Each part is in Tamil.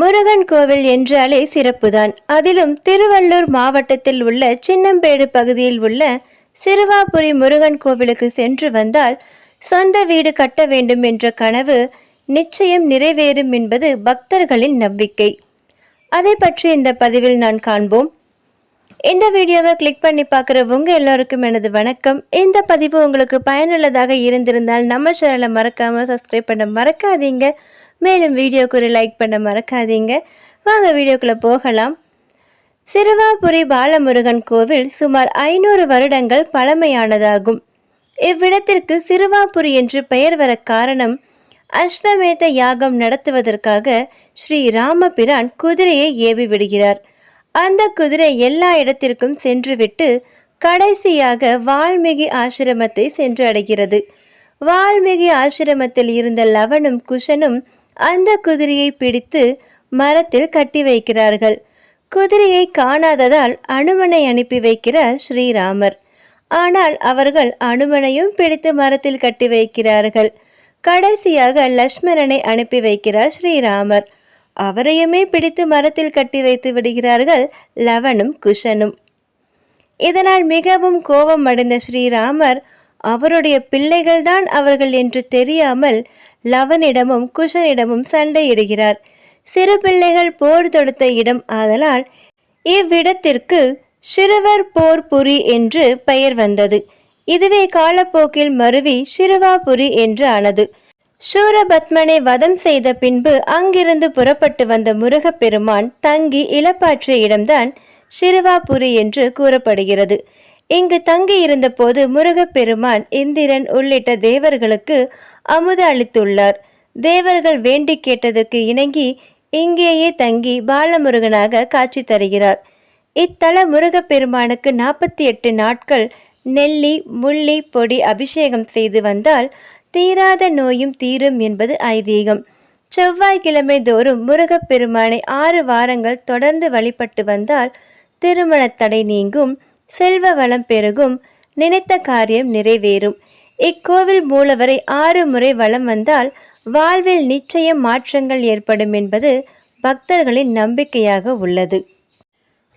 முருகன் கோவில் என்றாலே சிறப்புதான். அதிலும் திருவள்ளூர் மாவட்டத்தில் உள்ள சின்னம்பேடு பகுதியில் உள்ள சிறுவாபுரி முருகன் கோவிலுக்கு சென்று வந்தால் சொந்த வீடு கட்ட வேண்டும் என்ற கனவு நிச்சயம் நிறைவேறும் என்பது பக்தர்களின் நம்பிக்கை. அதை பற்றி இந்த பதிவில் நான் காண்போம். இந்த வீடியோவை கிளிக் பண்ணி பார்க்குற உங்கள் எல்லோருக்கும் எனது வணக்கம். இந்த பதிவு உங்களுக்கு பயனுள்ளதாக இருந்திருந்தால் நம்ம சேனலை மறக்காமல் சப்ஸ்கிரைப் பண்ண மறக்காதீங்க. மேலும் வீடியோக்கு ஒரு லைக் பண்ண மறக்காதீங்க. வாங்க வீடியோக்குள்ளே போகலாம். சிறுவாபுரி பாலமுருகன் கோவில் சுமார் ஐநூறு வருடங்கள் பழமையானதாகும். இவ்விடத்திற்கு சிறுவாபுரி என்று பெயர் வர காரணம் அஸ்வமேத யாகம் நடத்துவதற்காக ஸ்ரீ ராமபிரான் குதிரையை ஏவி விடுகிறார். அந்த குதிரை எல்லா இடத்திற்கும் சென்றுவிட்டு கடைசியாக வால்மீகி ஆசிரமத்தை சென்று அடைகிறது வால்மீகி ஆசிரமத்தில் இருந்த லவனும் குஷனும் அந்த குதிரையை பிடித்து மரத்தில் கட்டி வைக்கிறார்கள். குதிரையை காணாததால் அனுமனை அனுப்பி வைக்கிறார் ஸ்ரீராமர். ஆனால் அவர்கள் அனுமனையும் பிடித்து மரத்தில் கட்டி வைக்கிறார்கள். கடைசியாக லக்ஷ்மணனை அனுப்பி வைக்கிறார் ஸ்ரீராமர். அவரையுமே பிடித்து மரத்தில் கட்டி வைத்து விடுகிறார்கள் லவனும் குஷனும். இதனால் மிகவும் கோபம் அடைந்த ஸ்ரீராமர் அவருடைய பிள்ளைகள்தான் அவர்கள் என்று தெரியாமல் லவனிடமும் குஷனிடமும் சண்டையிடுகிறார். சிறு பிள்ளைகள் போர் தொடுத்த இடம் ஆதலால் இவ்விடத்திற்கு சிறுவர் போர்புரி என்று பெயர் வந்தது. இதுவே காலப்போக்கில் மருவி சிறுவாபுரி என்று ஆனது. சூரபத்மனை வதம் செய்த பின்பு அங்கிருந்து புறப்பட்டு வந்த முருகப்பெருமான் தங்கி இளப்பாற்றிய இடம்தான் சிறுவாபுரி என்று கூறப்படுகிறது. இங்கு தங்கி இருந்தபோது முருகப்பெருமான் இந்திரன் உள்ளிட்ட தேவர்களுக்கு அமுது அளித்துள்ளார். தேவர்கள் வேண்டி கேட்டதற்கு இணங்கி இங்கேயே தங்கி பாலமுருகனாக காட்சி தருகிறார். இத்தல முருகப்பெருமானுக்கு நாற்பத்தி எட்டு நாட்கள் நெல்லி முள்ளி பொடி அபிஷேகம் செய்து வந்தால் தீராத நோயும் தீரும் என்பது ஐதீகம். செவ்வாய்க்கிழமை தோறும் முருகப்பெருமானை ஆறு வாரங்கள் தொடர்ந்து வழிபட்டு வந்தால் திருமணத் தடை நீங்கும் செல்வ வளம் பெருகும் நினைத்த காரியம் நிறைவேறும். இக்கோவில் மூலவரை ஆறு முறை வளம் வந்தால் வாழ்வில் நிச்சயம் மாற்றங்கள் ஏற்படும் என்பது பக்தர்களின் நம்பிக்கையாக உள்ளது.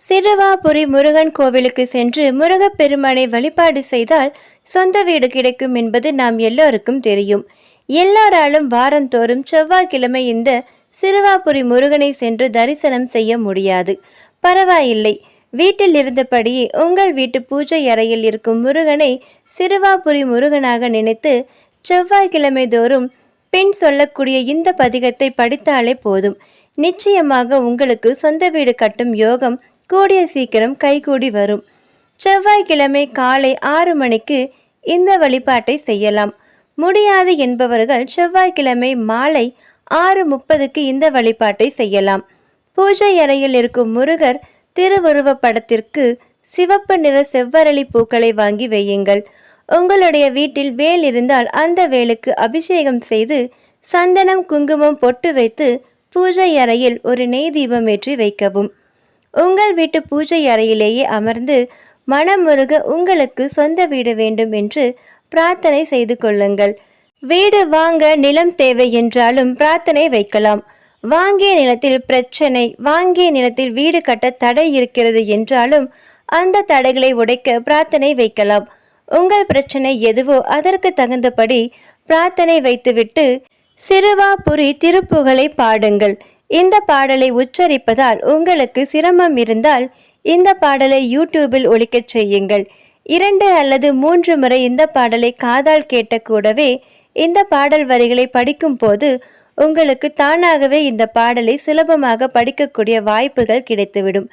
சிறுவாபுரி முருகன் கோவிலுக்கு சென்று முருகப்பெருமானை வழிபாடு செய்தால் சொந்த வீடு கிடைக்கும் என்பது நாம் எல்லோருக்கும் தெரியும். எல்லாராலும் வாரந்தோறும் செவ்வாய்க்கிழமை இந்த சிறுவாபுரி முருகனை சென்று தரிசனம் செய்ய முடியாது. பரவாயில்லை. வீட்டில் இருந்தபடியே உங்கள் வீட்டு பூஜை அறையில் இருக்கும் முருகனை சிறுவாபுரி முருகனாக நினைத்து செவ்வாய்க்கிழமை தோறும் பெண் சொல்லக்கூடிய இந்த பதிகத்தை படித்தாலே போதும். நிச்சயமாக உங்களுக்கு சொந்த வீடு கட்டும் யோகம் கூடிய சீக்கிரம் கைகூடி வரும். செவ்வாய்க்கிழமை காலை ஆறு மணிக்கு இந்த வழிபாட்டை செய்யலாம். முடியாது என்பவர்கள் செவ்வாய்க்கிழமை மாலை ஆறு முப்பதுக்கு இந்த வழிபாட்டை செய்யலாம். பூஜை அறையில் இருக்கும் முருகர் திருவுருவ படத்திற்கு சிவப்பு நிற செவ்வரளி பூக்களை வாங்கி வையுங்கள். உங்களுடைய வீட்டில் வேல் இருந்தால் அந்த வேலுக்கு அபிஷேகம் செய்து சந்தனம் குங்குமம் பொட்டு வைத்து பூஜை அறையில் ஒரு நெய் தீபம் ஏற்றி வைக்கவும். உங்கள் வீட்டு பூஜை அறையிலேயே அமர்ந்து மனமுருக உங்களுக்கு சொந்த வீடு வேண்டும் என்று பிரார்த்தனை செய்து கொள்ளுங்கள். வீடு வாங்க நிலம் தேவை என்றாலும் பிரார்த்தனை வைக்கலாம். வாங்கிய நிலத்தில் பிரச்சனை வாங்கிய நிலத்தில் வீடு கட்ட தடை இருக்கிறது என்றாலும் அந்த தடைகளை உடைக்க பிரார்த்தனை வைக்கலாம். உங்கள் பிரச்சனை எதுவோ அதற்கு தகுந்தபடி பிரார்த்தனை வைத்துவிட்டு சிறுவாபுரி திருப்புகளை பாடுங்கள். இந்த பாடலை உச்சரிப்பதால் உங்களுக்கு சிரமம் இருந்தால் இந்த பாடலை யூடியூபில் ஒழிக்கச் செய்யுங்கள். இரண்டு அல்லது மூன்று முறை இந்த பாடலை காதால் கேட்ட கூடவே இந்த பாடல் வரிகளை படிக்கும் போது உங்களுக்கு தானாகவே இந்த பாடலை சுலபமாக படிக்கக்கூடிய வாய்ப்புகள் கிடைத்துவிடும்.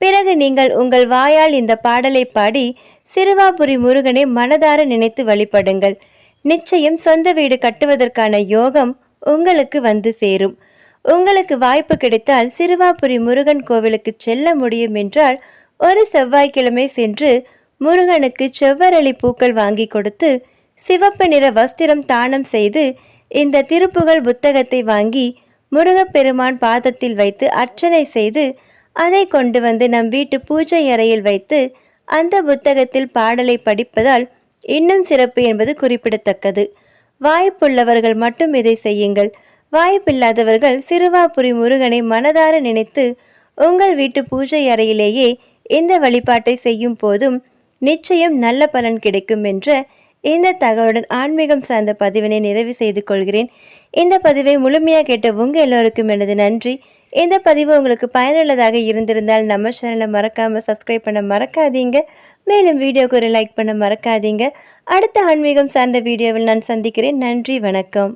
பிறகு நீங்கள் உங்கள் வாயால் இந்த பாடலை பாடி சிறுவாபுரி முருகனை மனதார நினைத்து வழிபடுங்கள். நிச்சயம் சொந்த வீடு கட்டுவதற்கான யோகம் உங்களுக்கு வந்து சேரும். உங்களுக்கு வாய்ப்பு கிடைத்தால் சிறுவாபுரி முருகன் கோவிலுக்கு செல்ல முடியும் என்றால் ஒரு செவ்வாய்க்கிழமை சென்று முருகனுக்கு செவ்வரளி பூக்கள் வாங்கி கொடுத்து சிவப்பு நிற வஸ்திரம் தானம் செய்து இந்த திருப்புகழ் புத்தகத்தை வாங்கி முருகப்பெருமான் பாதத்தில் வைத்து அர்ச்சனை செய்து அதை கொண்டு வந்து நம் வீட்டு பூஜை அறையில் வைத்து அந்த புத்தகத்தில் பாடலை படிப்பதால் இன்னும் சிறப்பு என்பது குறிப்பிடத்தக்கது. வாய்ப்புள்ளவர்கள் மட்டும் இதை செய்யுங்கள். வாய்ப்பில்லாதவர்கள் சிறுவாபுரி முருகனை மனதார நினைத்து உங்கள் வீட்டு பூஜை அறையிலேயே இந்த வழிபாட்டை செய்யும் போதும் நிச்சயம் நல்ல பலன் கிடைக்கும் என்ற இந்த தகவலுடன் ஆன்மீகம் சார்ந்த பதிவினை நிறைவு செய்து கொள்கிறேன். இந்த பதிவை முழுமையாக கேட்ட உங்கள் எல்லோருக்கும் எனது நன்றி. இந்த பதிவு உங்களுக்கு பயனுள்ளதாக இருந்திருந்தால் நம்ம சேனலை மறக்காமல் சப்ஸ்கிரைப் பண்ண மறக்காதீங்க. மேலும் வீடியோக்கு ஒரு லைக் பண்ண மறக்காதீங்க. அடுத்த ஆன்மீகம் சார்ந்த வீடியோவில் நான் சந்திக்கிறேன். நன்றி வணக்கம்.